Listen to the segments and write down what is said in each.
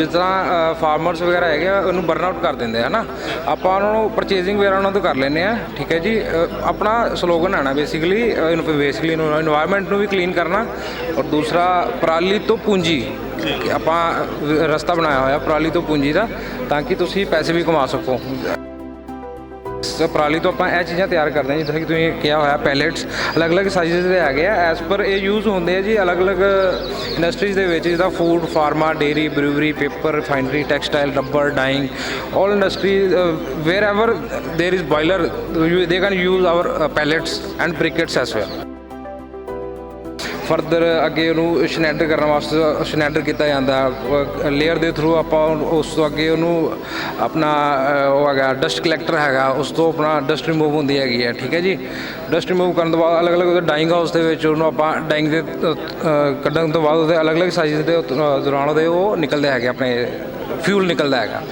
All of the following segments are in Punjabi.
ਜਿਸ ਤਰ੍ਹਾਂ ਫਾਰਮਰਸ ਵਗੈਰਾ ਹੈਗੇ ਆ, ਉਹਨੂੰ ਬਰਨ ਆਊਟ ਕਰ ਦਿੰਦੇ ਆ, ਹਨਾ? ਆਪਾਂ ਉਹਨਾਂ ਨੂੰ ਪਰਚੇਜ਼ਿੰਗ ਵਗੈਰਾ ਉਹਨਾਂ ਤੋਂ ਕਰ ਲੈਂਦੇ ਆ, ਠੀਕ ਹੈ ਜੀ? ਆਪਣਾ ਸਲੋਗਨ ਆਣਾ ਬੇਸਿਕਲੀ ਬੇਸਿਕਲੀ এনवायरमेंट ਨੂੰ ਵੀ ਕਲੀਨ ਕਰਨਾ, ਔਰ ਦੂਸਰਾ, ਪਰਾਲੀ ਤੋਂ ਪੂੰਜੀ ਆਪਾਂ ਰਸਤਾ ਬਣਾਇਆ ਹੋਇਆ ਪਰਾਲੀ ਤੋਂ ਪੂੰਜੀ ਦਾ, ਤਾਂ ਕਿ ਤੁਸੀਂ ਪੈਸੇ ਵੀ ਕਮਾ ਸਕੋ। ਸੋ ਪਰਾਲੀ ਤੋਂ ਆਪਾਂ ਇਹ ਚੀਜ਼ਾਂ ਤਿਆਰ ਕਰਦੇ ਹਾਂ ਜਿੱਦਾਂ ਕਿ ਤੁਸੀਂ ਕਿਹਾ ਹੋਇਆ ਪੈਲੇਟਸ ਅਲੱਗ-ਅਲੱਗ ਸਾਈਜ਼ਸ ਦੇ ਹੈਗੇ ਆ ਐਸ ਪਰ ਇਹ ਯੂਜ਼ ਹੁੰਦੇ ਆ ਜੀ ਅਲੱਗ-ਅਲੱਗ ਇੰਡਸਟਰੀਜ਼ ਦੇ ਵਿੱਚ ਜਿੱਦਾਂ food pharma dairy brewery paper refinery textile rubber dyeing all industries wherever there is boiler ਦੇ can use our pellets and briquettes as well further ਅੱਗੇ ਉਹਨੂੰ ਸ਼ਨੈਡਰ ਕਰਨ ਵਾਸਤੇ ਸ਼ਨੈਡਰ ਕੀਤਾ ਜਾਂਦਾ। ਲੇਅਰ ਦੇ ਥਰੂ ਆਪਾਂ ਉਸ ਤੋਂ ਅੱਗੇ ਉਹਨੂੰ ਆਪਣਾ ਉਹ ਹੈਗਾ ਡਸਟ ਕਲੈਕਟਰ ਹੈਗਾ। ਉਸ ਤੋਂ ਆਪਣਾ ਡਸਟ ਰਿਮੂਵ ਹੁੰਦੀ ਹੈਗੀ ਹੈ, ਠੀਕ ਹੈ ਜੀ? ਡਸਟ ਰਿਮੂਵ ਕਰਨ ਤੋਂ ਬਾਅਦ ਅਲੱਗ-ਅਲੱਗ ਉਹਦੇ ਡਾਈਂਗ ਹਾਊਸ ਦੇ ਵਿੱਚ ਉਹਨੂੰ ਆਪਾਂ ਡਾਈਂਗ ਦੇ ਕੱਢਣ ਤੋਂ ਬਾਅਦ ਉਹਦੇ ਅਲੱਗ-ਅਲੱਗ ਸਾਈਜ਼ ਦੇ ਦੌਰਾਨ ਉਹਦੇ ਉਹ ਨਿਕਲਦੇ ਹੈਗੇ, ਆਪਣੇ ਫਿਊਲ ਨਿਕਲਦਾ ਹੈਗਾ।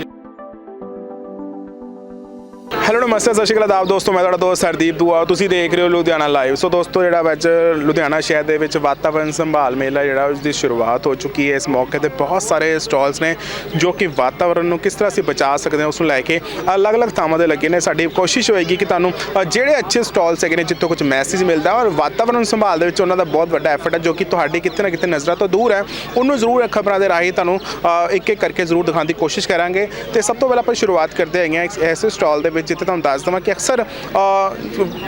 ਨਮਸਤੇ ਸਤਿ ਸ਼੍ਰੀ ਅਕਾਲ ਆਪ ਦੋਸਤੋ, ਮੈਂ ਤੁਹਾਡਾ ਦੋਸਤ ਹਰਦੀਪ ਦੁਆ। ਤੁਸੀਂ ਦੇਖ ਰਹੇ ਹੋ ਲੁਧਿਆਣਾ ਲਾਈਵ ਸੋ ਦੋਸਤੋ, ਜਿਹੜਾ ਵਿੱਚ ਲੁਧਿਆਣਾ ਸ਼ਹਿਰ ਦੇ ਵਿੱਚ ਵਾਤਾਵਰਣ ਸੰਭਾਲ ਮੇਲਾ ਜਿਹੜਾ ਉਸ ਦੀ ਸ਼ੁਰੂਆਤ ਹੋ ਚੁੱਕੀ ਹੈ। ਇਸ ਮੌਕੇ ਤੇ ਬਹੁਤ ਸਾਰੇ ਸਟਾਲਸ ਨੇ, ਜੋ ਕਿ ਵਾਤਾਵਰਣ ਨੂੰ ਕਿਸ ਤਰ੍ਹਾਂ ਅਸੀਂ ਬਚਾ ਸਕਦੇ ਹਾਂ, ਉਸ ਨੂੰ ਲੈ ਕੇ ਅਲੱਗ-ਅਲੱਗ ਥਾਵਾਂ ਦੇ ਲੱਗੇ ਨੇ। ਸਾਡੀ ਕੋਸ਼ਿਸ਼ ਹੋਏਗੀ ਕਿ ਤੁਹਾਨੂੰ ਜਿਹੜੇ ਅੱਛੇ ਸਟਾਲਸ ਹੈਗੇ ਨੇ, ਜਿੱਥੋਂ ਕੁਝ ਮੈਸੇਜ ਮਿਲਦਾ ਔਰ ਵਾਤਾਵਰਣ ਸੰਭਾਲ ਦੇ ਵਿੱਚ ਉਹਨਾਂ ਦਾ ਬਹੁਤ ਵੱਡਾ ਐਫਰਟ ਹੈ, ਜੋ ਕਿ ਤੁਹਾਡੀ ਕਿਤੇ ਨਾ ਕਿਤੇ ਨਜ਼ਰਾਂ ਤੋਂ ਦੂਰ ਹੈ। ਉਹਨੂੰ ਜ਼ਰੂਰ ਖਬਰਾਂ ਦੇ ਰਾਹੀਂ ਤੁਹਾਨੂੰ ਇੱਕ ਇੱਕ ਕਰਕੇ ਜ਼ਰੂਰ ਦਿਖਾਉਣ ਦੀ ਕੋਸ਼ਿਸ਼ ਕਰਾਂਗੇ। ਤੇ ਸਭ ਤੋਂ ਪਹਿਲਾਂ ਆਪਾਂ ਸ਼ੁਰੂਆਤ ਕਰਦੇ ਹੈਗੇ ਹਾਂ ਇੱਕ ਐਸੇ ਸਟਾਲ ਦੇ ਵਿੱਚ, ਜਿੱਥੇ ਤੁਹਾਨੂੰ ਦੱਸ ਦਵਾਂ ਕਿ ਅਕਸਰ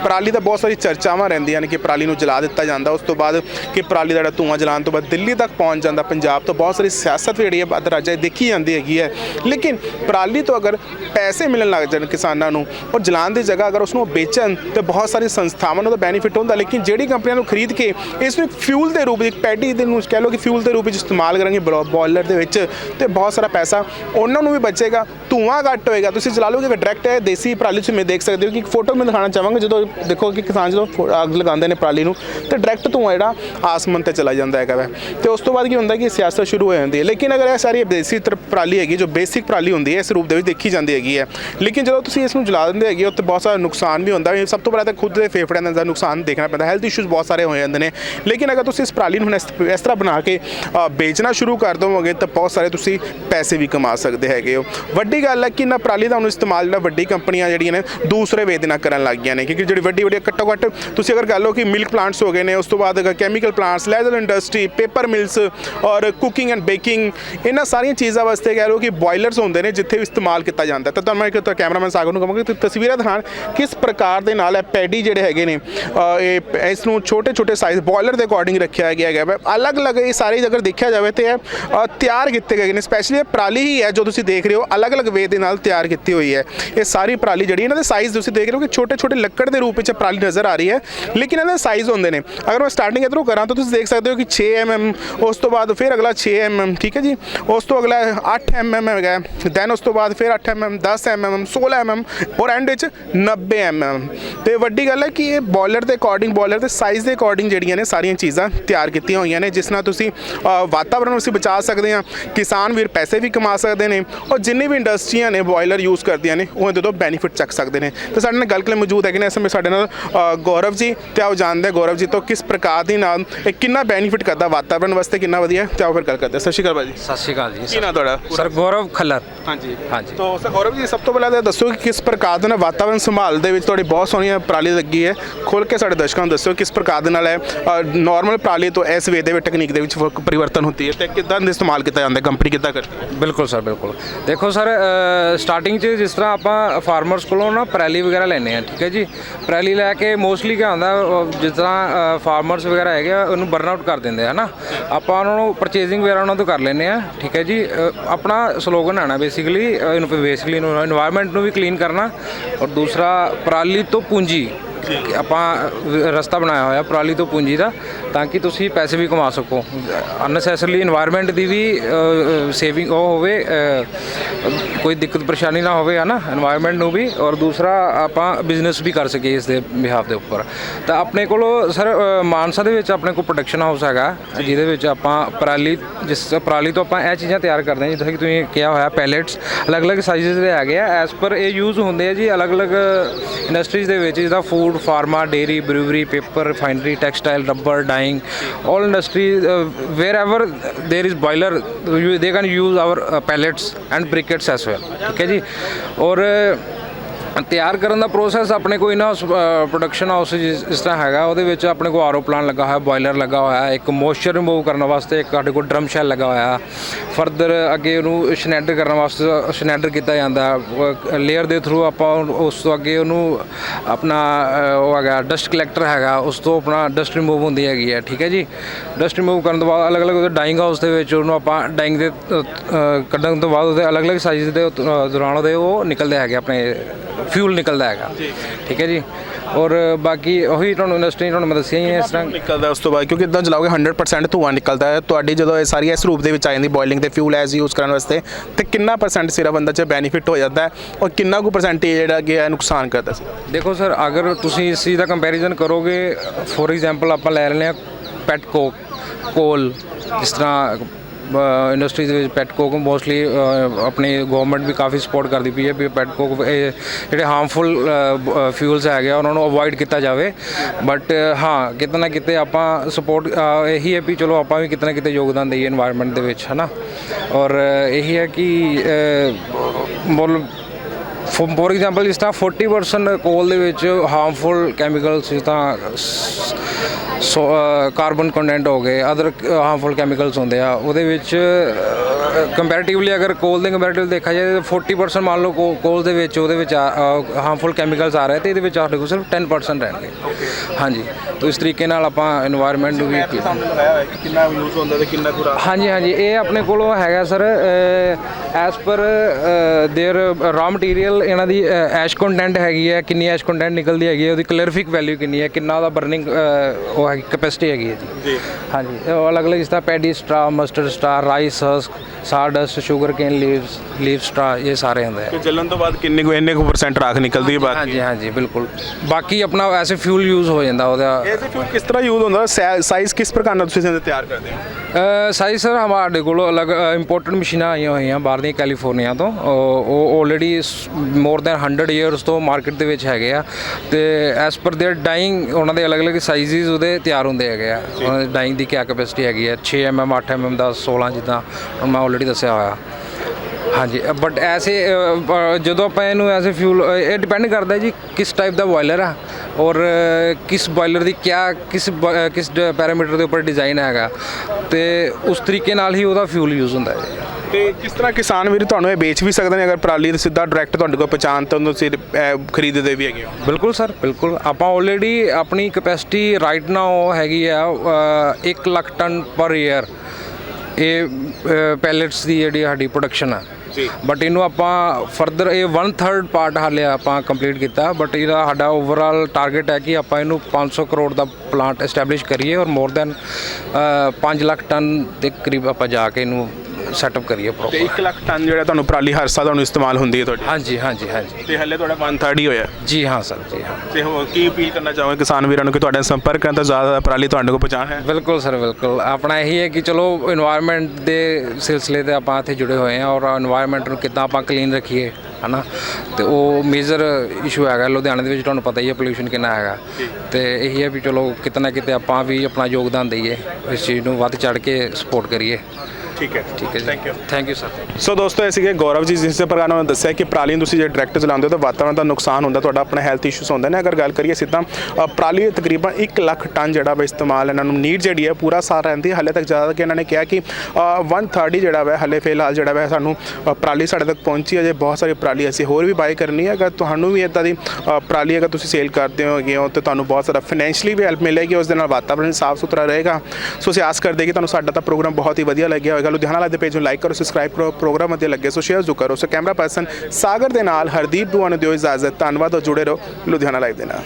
ਪਰਾਲੀ ਦਾ ਬਹੁਤ ਸਾਰੀ ਚਰਚਾਵਾਂ ਰਹਿੰਦੀਆਂ ਨੇ ਕਿ ਪਰਾਲੀ ਨੂੰ ਜਲਾ ਦਿੱਤਾ ਜਾਂਦਾ, ਉਸ ਤੋਂ ਬਾਅਦ ਕਿ ਪਰਾਲੀ ਦਾ ਜਿਹੜਾ ਧੂੰਆਂ ਜਲਾਉਣ ਤੋਂ ਬਾਅਦ ਦਿੱਲੀ ਤੱਕ ਪਹੁੰਚ ਜਾਂਦਾ, ਪੰਜਾਬ ਤੋਂ ਬਹੁਤ ਸਾਰੀ ਸਿਆਸਤ ਵੀ ਜਿਹੜੀ ਹੈ ਅੱਧ ਰਾਜਾਂ ਦੇਖੀ ਜਾਂਦੀ ਹੈਗੀ ਹੈ। ਲੇਕਿਨ ਪਰਾਲੀ ਤੋਂ ਅਗਰ ਪੈਸੇ ਮਿਲਣ ਲੱਗ ਜਾਣ ਕਿਸਾਨਾਂ ਨੂੰ, ਔਰ ਜਲਾਉਣ ਦੀ ਜਗ੍ਹਾ ਅਗਰ ਉਸ ਨੂੰ ਉਹ ਵੇਚਣ ਤੇ ਬਹੁਤ ਸਾਰੀ ਸੰਸਥਾਵਾਂ ਨੂੰ ਤਾਂ ਬੈਨੀਫਿਟ ਹੁੰਦਾ, ਲੇਕਿਨ ਜਿਹੜੀ ਕੰਪਨੀਆਂ ਨੂੰ ਖਰੀਦ ਕੇ ਇਸ ਨੂੰ ਫਿਊਲ ਦੇ ਰੂਪ ਵਿੱਚ, ਪੈਡੀ ਦੇ ਨੂੰ ਕਹਿ ਲਓ ਕਿ ਫਿਊਲ ਦੇ ਰੂਪ ਵਿੱਚ ਇਸਤੇਮਾਲ ਕਰਾਂਗੇ ਬੋਇਲਰ ਦੇ ਵਿੱਚ ਤੇ ਬਹੁਤ ਸਾਰਾ ਪੈਸਾ ਉਹਨਾਂ ਨੂੰ ਵੀ ਬਚੇਗਾ। ਧੂੰਆਂ ਘੱਟ ਹੋਏਗਾ, ਤੁਸੀਂ ਜਲਾ ਲਓਗੇ ਡਾਇਰੈਕਟ ਹੈ ਦੇਸੀ ਪਰਾਲੀ ਤੁਸੀਂ ਮੈਂ ਦੇਖ ਸਕਦੇ ਹੋ ਕਿ ਇੱਕ ਫੋਟੋ ਮੈਂ ਦਿਖਾਉਣਾ ਚਾਹਾਂਗਾ, ਜਦੋਂ ਦੇਖੋ ਕਿ ਕਿਸਾਨ ਜਦੋਂ ਫੋ- ਅੱਗ ਲਗਾਉਂਦੇ ਨੇ ਪਰਾਲੀ ਨੂੰ, ਤੇ ਡਾਇਰੈਕਟ ਧੂੰਆਂ ਜਿਹੜਾ ਆਸਮਾਨ ਤੇ ਚਲਾ ਜਾਂਦਾ ਹੈਗਾ ਵੈ। ਤੇ ਉਸ ਤੋਂ ਬਾਅਦ ਕੀ ਹੁੰਦਾ ਕਿ ਸਿਆਸਤ ਸ਼ੁਰੂ ਹੋ ਜਾਂਦੀ ਹੈ। ਲੇਕਿਨ ਅਗਰ ਇਹ ਸਾਰੀ ਦੇਸੀ ਪਰਾਲੀ ਹੈਗੀ, ਜੋ ਬੇਸਿਕ ਪਰਾਲੀ ਹੁੰਦੀ ਹੈ, ਇਸ ਰੂਪ ਦੇ ਵਿੱਚ ਦੇਖੀ ਜਾਂਦੀ ਹੈਗੀ ਹੈ। ਲੇਕਿਨ ਜਦੋਂ ਤੁਸੀਂ ਇਸ ਨੂੰ ਜਲਾ ਦਿੰਦੇ ਹੈਗੇ ਹੋ ਬਹੁਤ ਸਾਰਾ ਨੁਕਸਾਨ ਵੀ ਹੁੰਦਾ ਹੈ। ਸਭ ਤੋਂ ਪਹਿਲਾਂ ਤਾਂ ਖੁਦ ਦੇ ਫੇਫੜਿਆਂ ਦਾ ਨੁਕਸਾਨ ਦੇਖਣਾ ਪੈਂਦਾ ਹੈਲਥ ਇਸ਼ੂਜ਼ ਬਹੁਤ ਸਾਰੇ ਹੋ ਜਾਂਦੇ ਨੇ। ਲੇਕਿਨ ਅਗਰ ਤੁਸੀਂ ਇਸ ਪਰਾਲੀ ਨੂੰ ਹੁਣ ਇਸ ਤਰ੍ਹਾਂ ਬਣਾ ਕੇ ਵੇਚਣਾ ਸ਼ੁਰੂ ਕਰ ਦਵੋਗੇ, ਤਾਂ ਬਹੁਤ ਸਾਰੇ ਤੁਸੀਂ ਪੈਸੇ ਵੀ ਕਮਾ ਸਕਦੇ ਹੈਗੇ ਹੋ। ਵੱਡੀ ਗੱਲ ਹੈ ਕਿ ਇਹਨਾਂ ਪਰਾਲੀ ਦਾ ਹੁਣ ਇਸਤੇਮਾਲ ਜਿਹੜਾ ਵੱਡੀ ਕੰਪਨੀਆਂ ਜਿਹੜੀਆਂ ਨੇ ਦੂਸਰੇ ਵੇਦ ਨਾਲ ਕਰਨ ਲੱਗ ਗਈਆਂ ਨੇ, ਕਿਉਂਕਿ ਜਿਹੜੀ ਵੱਡੀ ਵੱਡੀ ਘੱਟੋ ਘੱਟ ਤੁਸੀਂ ਅਗਰ ਗੱਲ ਹੋ ਕਿ ਮਿਲਕ ਪਲਾਂਟਸ ਹੋ ਗਏ ਨੇ, ਉਸ ਤੋਂ ਬਾਅਦ chemical plants leather industry paper mills ਔਰ ਕੁਕਿੰਗ ਐਂਡ ਬੇਕਿੰਗ ਇਹਨਾਂ ਸਾਰੀਆਂ ਚੀਜ਼ਾਂ ਵਾਸਤੇ ਕਹਿ ਲਓ ਕਿ ਬੋਇਲਰਸ ਹੁੰਦੇ ਨੇ ਜਿੱਥੇ ਇਸਤੇਮਾਲ ਕੀਤਾ ਜਾਂਦਾ। ਤਾਂ ਤੁਹਾਨੂੰ ਮੈਂ ਇੱਕ ਕੈਮਰਾਮੈਨ ਸਾਗਰ ਨੂੰ ਕਹਾਂਗਾ ਕਿ ਤਸਵੀਰਾਂ ਦਿਖਾਣ ਕਿਸ ਪ੍ਰਕਾਰ ਦੇ ਨਾਲ ਇਹ ਪੈਡੀ ਜਿਹੜੇ ਹੈਗੇ ਨੇ ਇਹ ਇਸ ਨੂੰ ਛੋਟੇ ਛੋਟੇ ਸਾਈਜ਼ ਬੋਇਲਰ ਦੇ ਅਕੋਰਡਿੰਗ ਰੱਖਿਆ ਗਿਆ ਹੈਗਾ ਅਲੱਗ-ਅਲੱਗ ਇਹ ਸਾਰੇ ਅਗਰ ਦੇਖਿਆ ਜਾਵੇ ਤੇ ਇਹ ਤਿਆਰ ਕੀਤੇ ਗਏ ਨੇ ਸਪੈਸ਼ਲੀ ਇਹ ਪਰਾਲੀ ਹੀ ਹੈ ਜੋ ਤੁਸੀਂ ਦੇਖ ਰਹੇ ਹੋ, ਅਲੱਗ-ਅਲੱਗ ਵੇ ਦੇ ਨਾਲ ਤਿਆਰ ਕੀਤੀ ਹੋਈ ਹੈ। ਇਹ ਸਾਰੀ ਪਰਾਲੀ ਜਿਹੜੀ ਇਹਨਾਂ ਦੇ ਸਾਈਜ਼ ਤੁਸੀਂ ਦੇਖ ਰਹੇ ਹੋ ਕਿ ਛੋਟੇ-ਛੋਟੇ ਲੱਕੜ ਦੇ ਰੂਪ ਵਿੱਚ ਪਰਾਲੀ ਨਜ਼ਰ ਆ ਰਹੀ ਹੈ। ਲੇਕਿਨ ਇਹਨਾਂ ਦੇ ਸਾਈਜ਼ ਹੁੰਦੇ ਨੇ। ਅਗਰ ਮੈਂ ਸਟਾਰਟਿੰਗ ਇਧਰੋਂ ਕਰਾਂ ਤਾਂ ਤੁਸੀਂ ਦੇਖ ਸਕਦੇ ਹੋ ਕਿ 6 mm ਉਸ ਤੋਂ ਬਾਅਦ ਫਿਰ ਅਗਲਾ 6 mm ਠੀਕ ਹੈ ਜੀ? ਉਸ ਤੋਂ ਅਗਲਾ 8 mm ਹੈਗਾ। ਦੈਨ ਉਸ ਤੋਂ ਬਾਅਦ ਫਿਰ 8 mm 10 mm 16 mm ਔਰ ਐਂਡ ਵਿੱਚ 90 mm ਤੇ ਵੱਡੀ ਗੱਲ ਹੈ ਕਿ ਇਹ ਬੋਇਲਰ ਦੇ ਅਕੋਰਡਿੰਗ ਬੋਇਲਰ ਦੇ ਸਾਈਜ਼ ਦੇ ਅਕੋਰਡਿੰਗ ਜਿਹੜੀਆਂ ਨੇ ਸਾਰੀਆਂ ਚੀਜ਼ਾਂ ਤਿਆਰ ਕੀਤੀਆਂ ਹੋਈਆਂ ਨੇ ਜਿਸ ਨਾਲ ਤੁਸੀਂ ਅ, ਵਾਤਾਵਰਣ ਨੂੰ ਅਸੀਂ ਬਚਾ ਸਕਦੇ ਹਾਂ। ਕਿਸਾਨ ਵੀਰ ਪੈਸੇ ਵੀ ਕਮਾ ਸਕਦੇ ਨੇ। ਔਰ ਜਿੰਨੀ ਵੀ ਇੰਡਸਟਰੀਆਂ ਨੇ ਬੋਇਲਰ ਯੂਜ਼ ਕਰਦੀਆਂ ਨੇ ਉਹ ਇਹਦੇ ਤੋਂ ਬੈਨੀਫਿਟ ਚੱਕ ਸਕਦੇ ਨੇ। ਤੇ ਸਾਡੇ ਨਾਲ ਗੱਲ ਕਰਨ ਲਈ ਮੌਜੂਦ ਹੈਗੇ ਨੇ ਇਸ ਸਮੇਂ ਸਾਡੇ ਨਾਲ ਅ, ਗੌਰਵ ਜੀ ਤੇ ਆਓ ਜਾਣਦੇ ਹਾਂ ਗੌਰਵ ਜੀ ਤੋਂ ਕਿਸ ਪ੍ਰਕਾਰ ਦੀ ਨਾਲ ਇਹ ਕਿੰਨਾ ਬੈਨੀਫਿਟ ਕਰਦਾ ਵਾਤਾਵਰਣ ਵਾਸਤੇ ਕਿੰਨਾ ਵਧੀਆ ਹੈ? ਤੇ ਆਓ ਫਿਰ ਗੱਲ ਕਰਦੇ ਹਾਂ। ਸਤਿ ਸ਼੍ਰੀ ਅਕਾਲ ਭਾਜੀ। ਸਤਿ ਸ਼੍ਰੀ ਅਕਾਲ ਜੀ। ਕੀ ਨਾਮ ਤੁਹਾਡਾ? ਸਰ ਗੌਰਵ ਖੱਲਰ। ਹਾਂਜੀ। ਹਾਂਜੀ। ਤੋ ਸਰ ਗੌਰਵ ਜੀ ਸਭ ਤੋਂ ਪਹਿਲਾਂ ਤਾਂ ਦੱਸੋ ਕਿ ਕਿਸ ਪ੍ਰਕਾਰ ਦੇ ਨਾਲ ਵਾਤਾਵਰਣ ਸੰਭਾਲ ਦੇ ਵਿੱਚ ਤੁਹਾਡੀ ਬਹੁਤ ਸੋਹਣੀ ਪਰਾਲੀ ਲੱਗੀ ਹੈ। ਖੋਲ ਕੇ ਸਾਡੇ ਦਰਸ਼ਕਾਂ ਨੂੰ ਦੱਸੋ ਕਿਸ ਪ੍ਰਕਾਰ ਦੇ ਨਾਲ ਹੈ। ਨਾਰਮਲ ਪਰਾਲੀ ਤੋਂ ਇਸ ਵੇ ਦੇ ਵਿੱਚ ਟੈਕਨੀਕ ਦੇ ਵਿੱਚ ਫਰਕ- ਪਰਿਵਰਤਨ ਹੁੰਦੀ ਹੈ। ਤੇ ਕਿੱਦਾਂ ਦੇ ਇਸਤੇਮਾਲ ਕੀਤਾ ਜਾਂਦਾ ਕੰਪਨੀ ਕਿੱਦਾਂ ਕਰਦੀ ਹੈ? ਬਿਲਕੁਲ ਸਰ ਬਿਲਕੁਲ। ਦੇਖੋ ਸਰ ਸਟਾਰਟਿੰਗ 'ਚ ਜਿਸ ਤਰ੍ਹਾਂ ਆਪਾਂ ਫਾਰਮਰਸ ਕੋਲੋਂ ਨਾ ਪ੍ਰੈਲੀ ਵਗੈਰਾ ਲੈਨੇ ਆ ਠੀਕ ਹੈ ਜੀ? ਪ੍ਰੈਲੀ ਲੈ ਕੇ ਮੋਸਟਲੀ ਕੀ ਹੁੰਦਾ ਜਿਸ ਤਰ੍ਹਾਂ ਫਾਰਮਰਸ ਵਗੈਰਾ ਹੈਗੇ ਆ, ਉਹਨੂੰ ਬਰਨ ਆਊਟ ਕਰ ਦਿੰਦੇ ਆ ਨਾ ਆਪਾਂ ਉਹਨਾਂ ਨੂੰ ਪਰਚੇਜ਼ਿੰਗ ਵਗੈਰਾ ਉਹਨਾਂ ਤੋਂ ਕਰ ਲੈਨੇ ਆ ਠੀਕ ਹੈ ਜੀ? ਆਪਣਾ ਸਲੋਗਨ ਆਣਾ ਬੇਸਿਕਲੀ ਇਹਨੂੰ ਬੇਸਿਕਲੀ ਇਨਵਾਇਰਨਮੈਂਟ ਨੂੰ ਵੀ ਕਲੀਨ ਕਰਨਾ ਔਰ ਦੂਸਰਾ ਪ੍ਰਾਲੀ ਤੋਂ ਪੂੰਜੀ। ਆਪਾਂ ਰਸਤਾ ਬਣਾਇਆ ਹੋਇਆ ਪਰਾਲੀ ਤੋਂ ਪੂੰਜੀ ਦਾ, ਤਾਂ ਕਿ ਤੁਸੀਂ ਪੈਸੇ ਵੀ ਕਮਾ ਸਕੋ। ਅਨਸੈਸਰਲੀ এনवायरमेंट ਦੀ ਵੀ ਸੇਵਿੰਗ ਉਹ ਹੋਵੇ ਕੋਈ ਦਿੱਕਤ ਪਰੇਸ਼ਾਨੀ ਨਾ ਹੋਵੇ, ਹਨਾ? এনवायरमेंट ਨੂੰ ਵੀ, ਔਰ ਦੂਸਰਾ, ਆਪਾਂ ਬਿਜ਼ਨਸ ਵੀ ਕਰ ਸਕੀਏ ਇਸ ਦੇ ਬਿਹਾਫ ਦੇ ਉੱਪਰ। ਤਾਂ ਆਪਣੇ ਕੋਲ, ਸਰ ਮਾਨਸਾ ਦੇ ਵਿੱਚ ਆਪਣੇ ਕੋਲ ਪ੍ਰੋਡਕਸ਼ਨ ਹਾਊਸ ਹੈਗਾ, ਜਿਹਦੇ ਵਿੱਚ ਆਪਾਂ ਪਰਾਲੀ, ਜਿਸ ਪਰਾਲੀ ਤੋਂ ਆਪਾਂ ਇਹ ਚੀਜ਼ਾਂ ਤਿਆਰ ਕਰਦੇ ਹਾਂ ਜਿਵੇਂ ਕਿ ਤੁਸੀਂ ਕਿਹਾ ਹੋਇਆ ਪੈਲੇਟਸ ਅਲੱਗ-ਅਲੱਗ ਸਾਈਜ਼ ਦੇ ਹੈਗੇ ਆ। ਐਸ ਪਰ ਇਹ ਯੂਜ਼ ਹੁੰਦੇ ਆ ਜੀ, ਅਲੱਗ-ਅਲੱਗ ਇੰਡਸਟਰੀਜ਼ ਦੇ ਵਿੱਚ ਜਿਹਦਾ food food, pharma, dairy, brewery, paper, refinery, textile, rubber, dyeing, all industry uh, wherever there is boiler, you, they can use our uh, pellets and briquettes as well. ਠੀਕ ਹੈ ਜੀ ਔਰ ਤਿਆਰ ਕਰਨ ਦਾ ਪ੍ਰੋਸੈਸ ਆਪਣੇ ਕੋਈ ਨਾ ਪ੍ਰੋਡਕਸ਼ਨ ਹਾਊਸ ਜਿਸ ਇਸ ਤਰ੍ਹਾਂ ਹੈਗਾ, ਉਹਦੇ ਵਿੱਚ ਆਪਣੇ ਕੋਲ ਆਰਓ ਪਲਾਨ ਲੱਗਾ ਹੋਇਆ ਬੋਇਲਰ ਲੱਗਾ ਹੋਇਆ, ਇੱਕ ਮੋਇਸਚਰ ਰਿਮੂਵ ਕਰਨ ਵਾਸਤੇ ਇੱਕ ਸਾਡੇ ਕੋਲ ਡਰਮ ਸ਼ੈਲ ਲੱਗਾ ਹੋਇਆ। ਫਰਦਰ ਅੱਗੇ ਉਹਨੂੰ ਸ਼ਨੈਡਰ ਕਰਨ ਵਾਸਤੇ ਸ਼ਨੈਡਰ ਕੀਤਾ ਜਾਂਦਾ। ਲੇਅਰ ਦੇ ਥਰੂ ਆਪਾਂ ਉਸ ਤੋਂ ਅੱਗੇ ਉਹਨੂੰ ਆਪਣਾ ਉਹ ਹੈਗਾ ਡਸਟ ਕਲੈਕਟਰ ਹੈਗਾ, ਉਸ ਤੋਂ ਆਪਣਾ ਡਸਟ ਰਿਮੂਵ ਹੁੰਦੀ ਹੈਗੀ ਹੈ, ਠੀਕ ਹੈ ਜੀ? ਡਸਟ ਰਿਮੂਵ ਕਰਨ ਤੋਂ ਬਾਅਦ ਅਲੱਗ-ਅਲੱਗ ਉਹਦੇ ਡਾਈਂਗ ਹਾਊਸ ਦੇ ਵਿੱਚ ਉਹਨੂੰ ਆਪਾਂ ਡਾਈਂਗ ਦੇ ਕੱਢਣ ਤੋਂ ਬਾਅਦ ਉਹਦੇ ਅਲੱਗ-ਅਲੱਗ ਸਾਈਜ਼ ਦੇ ਦੌਰਾਨ ਉਹਦੇ ਉਹ ਨਿਕਲਦੇ ਹੈਗੇ ਆਪਣੇ ਫਿਊਲ ਨਿਕਲਦਾ ਹੈਗਾ। ਠੀਕ ਹੈ ਜੀ। ਔਰ ਬਾਕੀ ਉਹੀ ਤੁਹਾਨੂੰ ਇੰਡਸਟਰੀ ਤੁਹਾਨੂੰ ਮੈਂ ਦੱਸਿਆ ਹੀ ਹੈ ਇਸ ਤਰ੍ਹਾਂ। ਨਿਕਲਦਾ ਉਸ ਤੋਂ ਬਾਅਦ ਕਿਉਂਕਿ ਇਦਾਂ ਚਲਾਓਗੇ 100% ਧੂਆਂ ਨਿਕਲਦਾ ਹੈ। ਤੁਹਾਡੀ ਜਦੋਂ ਇਹ ਸਾਰੀ ਇਸ ਰੂਪ ਦੇ ਵਿੱਚ ਆ ਜਾਂਦੀ ਬੋਇਲਿੰਗ ਤੇ ਫਿਊਲ ਐਜ਼ ਯੂਜ਼ ਕਰਨ ਵਾਸਤੇ ਤੇ ਕਿੰਨਾ ਪਰਸੈਂਟ ਸਿਰਫ ਬੰਦਾ ਚ ਬੈਨੀਫਿਟ ਹੋ ਜਾਂਦਾ ਹੈ ਔਰ ਕਿੰਨਾ ਕੁ ਪਰਸੈਂਟੇਜ ਜਿਹੜਾ ਕਿ ਇਹ ਨੁਕਸਾਨ ਕਰਦਾ ਸੀ? ਦੇਖੋ ਸਰ ਅਗਰ ਤੁਸੀਂ ਇਸ ਚੀਜ਼ ਦਾ ਕੰਪੈਰੀਜ਼ਨ ਕਰੋਗੇ ਫੋਰ ਐਗਜ਼ਾਮਪਲ ਆਪਾਂ ਲੈ ਲੈਂਦੇ ਹਾਂ ਪੈਟ ਕੋਕ ਕੋਲ ਜਿਸ ਤਰ੍ਹਾਂ ਇੰਡਸਟਰੀਜ਼ ਵਿੱਚ ਪੈਟ ਕੋਕ ਮੋਸਟਲੀ ਆਪਣੀ ਗਵਰਨਮੈਂਟ ਵੀ ਕਾਫੀ ਸਪੋਰਟ ਕਰਦੀ ਪਈ ਹੈ ਵੀ ਪੈਟ ਕੋਕ ਜਿਹੜੇ ਹਾਰਮਫੁਲ ਫਿਊਲਸ ਹੈਗੇ ਉਹਨਾਂ ਨੂੰ ਅਵੋਇਡ ਕੀਤਾ ਜਾਵੇ। ਬਟ ਹਾਂ, ਕਿਤੇ ਨਾ ਕਿਤੇ ਆਪਾਂ ਸਪੋਰਟ ਇਹੀ ਹੈ ਵੀ ਚਲੋ ਆਪਾਂ ਵੀ ਕਿਤੇ ਨਾ ਕਿਤੇ ਯੋਗਦਾਨ ਦੇਈਏ এনवायरमेंट ਦੇ ਵਿੱਚ, ਹਨਾ? ਔਰ ਇਹੀ ਹੈ ਕਿ ਮਤਲਬ ਫੋਰ ਐਗਜ਼ਾਮਪਲ ਜਿਸ ਤਰ੍ਹਾਂ 40% ਕੋਲ ਦੇ ਵਿੱਚ ਹਾਰਮਫੁਲ ਕੈਮੀਕਲਸ ਜਿਸ ਤਰ੍ਹਾਂ ਸੋ ਕਾਰਬਨ ਕੰਟੈਂਟ ਹੋ ਗਏ ਅਦਰ ਹਾਰਮਫੁਲ ਕੈਮੀਕਲਸ ਹੁੰਦੇ ਆ, ਉਹਦੇ ਵਿੱਚ ਕੰਪੈਰੀਟਿਵਲੀ ਅਗਰ ਕੋਲ ਦੇ ਕੰਪੈਰੀਟਿਵ ਦੇਖਿਆ ਜਾਏ ਤਾਂ 40% ਮੰਨ ਲਓ ਕੋਲ ਦੇ ਵਿੱਚ ਉਹਦੇ ਵਿੱਚ ਹਾਰਮਫੁਲ ਕੈਮੀਕਲਸ ਆ ਰਹੇ ਤੇ ਇਹਦੇ ਵਿੱਚ ਸਾਡੇ ਕੋਲ ਸਿਰਫ 10% ਰਹਿਣਗੇ। ਹਾਂਜੀ। ਤਾਂ ਇਸ ਤਰੀਕੇ ਨਾਲ ਆਪਾਂ এনवायरमेंट ਨੂੰ ਵੀ ਕਿੰਨਾ ਯੂਜ਼ ਹੁੰਦਾ ਤੇ ਕਿੰਨਾ ਕੁ ਹਾਂਜੀ ਹਾਂਜੀ। ਇਹ ਆਪਣੇ ਕੋਲ ਹੈਗਾ sir as per their raw material ਇਹਨਾਂ ਦੀ ਐਸ਼ ਕੰਟੈਂਟ ਹੈਗੀ ਹੈ ਕਿੰਨੀ ਐਸ਼ ਕੰਟੈਂਟ ਨਿਕਲਦੀ ਹੈਗੀ ਹੈ ਉਹਦੀ ਕਲਰਿਫਿਕ ਵੈਲਿਊ ਕਿੰਨੀ ਹੈ ਕਿੰਨਾ ਉਹਦਾ ਬਰਨਿੰਗ ਉਹ ਹੈਗੀ ਕਪੈਸਿਟੀ ਹੈਗੀ ਹੈ ਜੀ। ਹਾਂਜੀ। ਅਲੱਗ-ਅਲੱਗ ਜਿਸ ਤਰ੍ਹਾਂ paddy straw mustard star rice husk sawdust sugar cane leaves leave straw ਇਹ ਸਾਰੇ ਹੁੰਦੇ ਆ। ਤੇ ਜਲਣ ਤੋਂ ਬਾਅਦ ਕਿੰਨੇ ਕੁ ਇੰਨੇ ਕੁ ਪਰਸੈਂਟ ਰਾਖ ਨਿਕਲਦੀ ਹੈ ਬਾਕੀ? ਹਾਂਜੀ ਹਾਂਜੀ ਬਿਲਕੁਲ। ਬਾਕੀ ਆਪਣਾ ਐਸੇ ਫਿਊਲ ਯੂਜ਼ ਹੋ ਜਾਂਦਾ ਉਹਦਾ। ਫਿਊਲ ਕਿਸ ਤਰ੍ਹਾਂ ਯੂਜ਼ ਹੁੰਦਾ? ਸਾਈਜ਼ ਕਿਸ ਪ੍ਰਕਾਰ ਨਾਲ ਤੁਸੀਂ ਇਹਦੇ ਤਿਆਰ ਕਰਦੇ ਹੋ? ਸਾਈਜ਼ ਸਰ ਸਾਡੇ ਕੋਲ ਅਲੱਗ ਇੰਪੋਰਟਡ ਮਸ਼ੀਨਾਂ ਆਈਆਂ ਹੋਈਆਂ ਬਾਹਰ ਦੀਆਂ ਕੈਲੀਫੋਰਨੀਆ ਤੋਂ ਉਹ- ਉਹ ਆਲਰੇਡੀ ਮੋਰ ਦੈਨ 100 ਇਅਰਸ ਤੋਂ ਮਾਰਕੀਟ ਦੇ ਵਿੱਚ ਹੈਗੇ ਆ ਤੇ ਐਸ ਪਰ देयर ਡਾਈਂਗ ਉਹਨਾਂ ਦੇ ਅਲੱਗ-ਅਲੱਗ ਸਾਈਜ਼ਸ ਉਹਦੇ ਤਿਆਰ ਹੁੰਦੇ ਹੈਗੇ ਆ ਉਹਨਾਂ ਦੀ ਡਾਈਂਗ ਦੀ ਕੀ ਕੈਪੈਸਿਟੀ ਹੈਗੀ ਹੈ 6 mm 8 mm ਦਾ 16 ਜਿੱਦਾਂ ਹੁਣ ਮੈਂ ਆਲਰੇਡੀ ਦੱਸਿਆ ਹੋਇਆ ਹਾਂਜੀ ਬਟ ਐਸੇ ਅ, ਬ- ਜਦੋਂ ਆਪਾਂ ਇਹਨੂੰ ਐਸੇ ਫਿਊਲ ਇਹ ਡਿਪੈਂਡ ਕਰਦਾ ਹੈ ਜੀ ਕਿਸ ਟਾਈਪ ਦਾ ਬੋਇਲਰ ਆ ਔਰ ਕਿਸ ਬੋਇਲਰ ਦੀ ਕਿਆ ਕਿਸ ਕਿਸ ਪੈਰਾਮੀਟਰ ਦੇ ਉੱਪਰ ਡਿਜ਼ਾਈਨ ਹੈਗਾ ਤੇ ਉਸ ਤਰੀਕੇ ਨਾਲ ਹੀ ਉਹਦਾ ਫਿਊਲ ਯੂਜ਼ ਹੁੰਦਾ ਹੈ। ਤੇ ਕਿਸ ਤਰ੍ਹਾਂ ਕਿਸਾਨ ਵੀਰ ਤੁਹਾਨੂੰ ਇਹ ਵੇਚ ਵੀ ਸਕਦੇ ਨੇ? ਅਗਰ ਪਰਾਲੀ ਸਿੱਧਾ ਡਾਇਰੈਕਟ ਤੁਹਾਡੇ ਕੋਲ ਪਹੁੰਚਾਉਣ ਤਾਂ ਤੁਸੀਂ ਇਹ ਖਰੀਦਦੇ ਵੀ ਹੈਗੇ ਬਿਲਕੁਲ ਸਰ ਬਿਲਕੁਲ। ਆਪਾਂ ਆਲਰੇਡੀ ਆਪਣੀ ਕੈਪੈਸਿਟੀ ਰਾਈਟ ਨਾਓ ਹੈਗੀ ਆ 1 ਲੱਖ ਟਨ ਪਰ ਈਅਰ ਇਹ ਪੈਲੇਟਸ ਦੀ ਜਿਹੜੀ ਸਾਡੀ ਪ੍ਰੋਡਕਸ਼ਨ ਆ। ਬਟ ਇਹਨੂੰ ਆਪਾਂ ਫਰਦਰ ਇਹ 1/3 ਪਾਰਟ ਹਾਲੇ ਆਪਾਂ ਕੰਪਲੀਟ ਕੀਤਾ ਬਟ ਇਹਦਾ ਸਾਡਾ ਓਵਰਆਲ ਟਾਰਗੇਟ ਹੈ ਕਿ ਆਪਾਂ ਇਹਨੂੰ 500 ਕਰੋੜ ਦਾ ਪਲਾਂਟ ਐਸਟੈਬਲਿਸ਼ ਕਰੀਏ ਔਰ ਮੋਰ ਦੈਨ 5 ਲੱਖ ਟਨ ਦੇ ਕਰੀਬ ਆਪਾਂ ਜਾ ਕੇ ਇਹਨੂੰ ਸੈਟਅਪ ਕਰੀਏ ਤੇ ਪ੍ਰੋਪਰ 1 ਲੱਖ ਟਨ ਜਿਹੜਾ ਤੁਹਾਨੂੰ ਪਰਾਲੀ ਹਰ ਸਾਲ ਤੁਹਾਨੂੰ ਇਸਤੇਮਾਲ ਹੁੰਦੀ ਹੈ ਤੁਹਾਡੀ? ਹਾਂਜੀ ਹਾਂਜੀ ਹਾਂਜੀ। ਤੇ ਹੱਲੇ ਤੁਹਾਡਾ 130 ਹੋਇਆ। ਜੀ ਹਾਂ ਸਰ ਜੀ ਹਾਂ। ਤੇ ਹੋ ਕੀ ਅਪੀਲ ਕਰਨਾ ਚਾਹੋਗੇ ਕਿਸਾਨ ਵੀਰਾਂ ਨੂੰ ਕਿ ਤੁਹਾਡੇ ਨਾਲ ਸੰਪਰਕ ਕਰਨ ਤਾਂ ਜ਼ਿਆਦਾ ਪਰਾਲੀ ਤੁਹਾਡੇ ਕੋਲ ਪਹੁੰਚਾਣ ਹੈ? ਬਿਲਕੁਲ ਸਰ ਬਿਲਕੁਲ। ਆਪਣਾ ਇਹੀ ਹੈ ਕਿ ਚਲੋ এনवायरमेंट ਦੇ ਸਿਲਸਿਲੇ ਤੇ ਆਪਾਂ ਇੱਥੇ ਜੁੜੇ ਹੋਏ ਹਾਂ ਔਰ এনवायरमेंट ਨੂੰ ਕਿੱਦਾਂ ਆਪਾਂ ਕਲੀਨ ਰੱਖੀਏ ਹਨਾ? ਤੇ ਉਹ ਮੇਜਰ ਇਸ਼ੂ ਹੈਗਾ ਲੁਧਿਆਣੇ ਦੇ ਵਿੱਚ ਤੁਹਾਨੂੰ ਪਤਾ ਹੀ ਹੈ ਪੋਲੂਸ਼ਨ ਕਿੰਨਾ ਹੈਗਾ। ਤੇ ਇਹੀ ਹੈ ਵੀ ਚਲੋ ਕਿਤੇ ਨਾ ਕਿਤੇ ਆਪਾਂ ਵੀ ਆਪਣਾ ਯੋਗਦਾਨ ਦਈਏ ਇਸ ਚੀਜ਼ ਨੂੰ ਵੱਧ ਚੜ ਕੇ ਸਪੋਰਟ ਕਰੀਏ। ਠੀਕ ਹੈ। ਠੀਕ ਹੈ Thank you. Thank you sir so ਦੋਸਤੋ ਇਹ ਸੀਗੇ ਗੌਰਵ ਜੀ ਜਿਸ ਦੇ ਪ੍ਰਕਾਰ ਨਾਲ ਦੱਸਿਆ ਕਿ ਪਰਾਲੀ ਨੂੰ ਤੁਸੀਂ ਜੇ ਡਾਇਰੈਕਟ ਚਲਾਉਂਦੇ ਹੋ ਤਾਂ ਵਾਤਾਵਰਣ ਦਾ ਨੁਕਸਾਨ ਹੁੰਦਾ ਤੁਹਾਡਾ ਆਪਣਾ ਹੈਲਥ ਇਸ਼ੂਸ ਹੁੰਦੇ ਨੇ। ਅਗਰ ਗੱਲ ਕਰੀਏ ਸਿੱਧਾ ਪਰਾਲੀ ਦੇ ਤਕਰੀਬਨ 1 ਲੱਖ ਟਨ ਜਿਹੜਾ ਵਾ ਇਸਤੇਮਾਲ ਇਹਨਾਂ ਨੂੰ ਨੀਡ ਜਿਹੜੀ ਹੈ ਪੂਰਾ ਸਾਲ ਰਹਿੰਦੀ ਹੈ। ਹਾਲੇ ਤੱਕ ਜ਼ਿਆਦਾ ਕਿ ਇਹਨਾਂ ਨੇ ਕਿਹਾ ਕਿ 130 ਜਿਹੜਾ ਵਾ ਹਾਲੇ ਫਿਲਹਾਲ ਜਿਹੜਾ ਵਾ ਸਾਨੂੰ ਪਰਾਲੀ ਸਾਡੇ ਤੱਕ ਪਹੁੰਚੀ ਹੈ। ਜੇ ਬਹੁਤ ਸਾਰੀ ਪਰਾਲੀ ਅਸੀਂ ਹੋਰ ਵੀ ਬਾਈ ਕਰਨੀ ਹੈ। ਅਗਰ ਤੁਹਾਨੂੰ ਵੀ ਇਦਾਂ ਦੀ ਪਰਾਲੀ ਅਗਰ ਤੁਸੀਂ ਸੇਲ ਕਰਦੇ ਹੋਗੇ ਹੋ ਤੇ ਤੁਹਾਨੂੰ ਬਹੁਤ ਸਾਰਾ ਫਾਈਨੈਂਸ਼ਲੀ ਵੀ ਹੈਲਪ ਮਿਲੇਗੀ ਉਸ ਦੇ ਨਾਲ ਵਾਤਾਵਰਣ ਸਾਫ਼ ਸੁਥਰਾ ਰਹੇਗਾ। ਸੋ ਅਸੀਂ ਆਸ ਕਰਦੇ ਕਿ ਤੁਹਾਨੂੰ ਸਾਡਾ ਤਾਂ ਪ੍ਰੋਗਰਾਮ ਬਹੁਤ ਹੀ ਵਧੀਆ ਲੱਗਿਆ ਹੋਵੇਗਾ। ਲੁਧਿਆਣਾ ਲਾਈਵ ਦੇ ਪੇਜ ਨੂੰ ਲਾਈਕ ਕਰੋ ਸਬਸਕ੍ਰਾਈਬ ਕਰੋ ਪ੍ਰੋਗਰਾਮ ਵਧੀਆ ਲੱਗੇ ਸੋ ਸ਼ੇਅਰ ਜ਼ਰੂਰ ਕਰੋ। ਸੋ ਕੈਮਰਾ ਪਰਸਨ ਸਾਗਰ ਦੇ ਨਾਲ ਹਰਦੀਪ ਦੁਆ ਨੂੰ ਦਿਓ ਇਜਾਜ਼ਤ। ਧੰਨਵਾਦ ਔਰ ਜੁੜੇ ਰਹੋ ਲੁਧਿਆਣਾ ਲਾਈਵ ਦੇ ਨਾਲ।